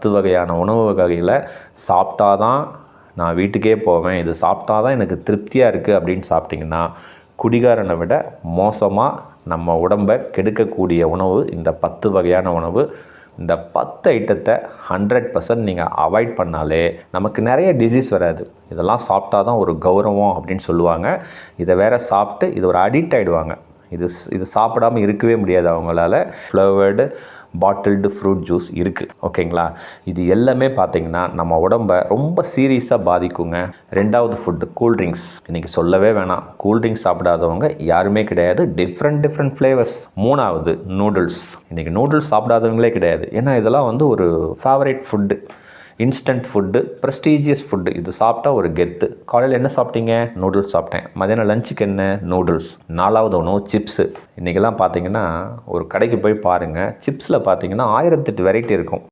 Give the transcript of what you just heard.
பத்து வகையான உணவு வகைகளை சாப்பிட்டா தான் நான் வீட்டுக்கே போவேன். இது சாப்பிட்டா தான் எனக்கு திருப்தியாக இருக்குது அப்படின்னு சாப்பிட்டிங்கன்னா குடிகாரனை விட மோசமாக நம்ம உடம்பை கெடுக்கக்கூடிய உணவு இந்த பத்து வகையான உணவு இந்த பத்து ஐட்டத்தை ஹண்ட்ரட் பர்சன்ட் நீங்கள் அவாய்ட் பண்ணாலே நமக்கு நிறைய டிசீஸ் வராது. இதெல்லாம் சாப்பிட்டா தான் ஒரு கௌரவம் அப்படின்னு சொல்லுவாங்க. இதை வேற சாப்பிட்டு இது ஒரு அடிக்ட் ஆகிடுவாங்க இது ஸ்- இது சாப்பிடாம இருக்கவே முடியாது அவங்களால. ஃப்ளவர்டு பாட்டில்டு ஃப்ரூட் ஜூஸ் இருக்குது ஓகேங்களா இது எல்லாமே பார்த்தீங்கன்னா நம்ம உடம்ப ரொம்ப சீரியஸாக பாதிக்குங்க. ரெண்டாவது ஃபுட்டு கூல்ட்ரிங்க்ஸ் இன்றைக்கி சொல்லவே வேணாம். கூல்ட்ரிங்க்ஸ் சாப்பிடாதவங்க யாருமே கிடையாது. டிஃப்ரெண்ட் டிஃப்ரெண்ட் ஃப்ளேவர்ஸ் மூணாவது நூடுல்ஸ் இன்றைக்கி நூடுல்ஸ் சாப்பிடாதவங்களே கிடையாது. ஏன்னா இதெல்லாம் வந்து ஒரு favourite food instant food prestigious food. இது சாப்பிட்டா ஒரு கெத்து. காலையில் என்ன சாப்பிட்டீங்க? நூடுல்ஸ் சாப்பிட்டேன். மதியானம் லஞ்சுக்கு என்ன? நூடுல்ஸ். நாலாவது உணவு சிப்ஸு. இன்றைக்கெல்லாம் பார்த்தீங்கன்னா ஒரு கடைக்கு போய் பாருங்கள் சிப்ஸில் பார்த்தீங்கன்னா ஆயிரத்தெட்டு வெரைட்டி இருக்கும்.